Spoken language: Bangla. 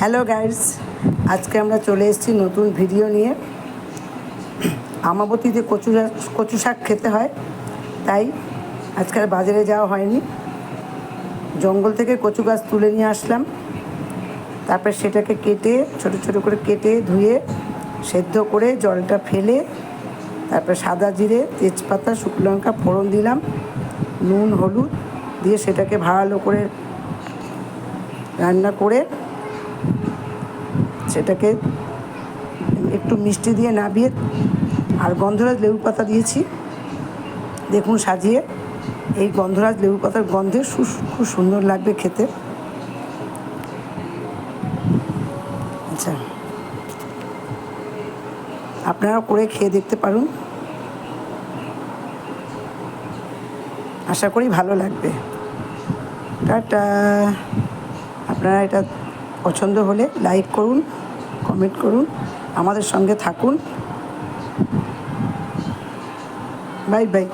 হ্যালো গাইডস আজকে আমরা চলে এসেছি নতুন ভিডিও নিয়ে। আমাবতীতে কচু কচু শাক খেতে হয়, তাই আজকে আর বাজারে যাওয়া হয়নি। জঙ্গল থেকে কচু গাছ তুলে নিয়ে আসলাম। তারপর সেটাকে কেটে, ছোট ছোট করে কেটে ধুয়ে, সেদ্ধ করে জলটা ফেলে, তারপর সাদা জিরে, তেজপাতা, শুকনো লঙ্কা, ফোড়ন দিলাম, নুন, হলুদ দিয়ে সেটাকে ভালো করে রান্না করে সেটাকে একটু মিষ্টি দিয়ে নাবিয়ে আর গন্ধরাজ লেবু পাতা দিয়েছি। দেখুন সাজিয়ে, এই গন্ধরাজ লেবু পাতার গন্ধে খুব সুন্দর লাগবে খেতে। আচ্ছা। আপনারা করে খেয়ে দেখতে পারুন। আশা করি ভালো লাগবে। টাটা। আপনারা এটা পছন্দ হলে লাইক করুন কমেন্ট করুন আমাদের সঙ্গে থাকুন। Bye bye.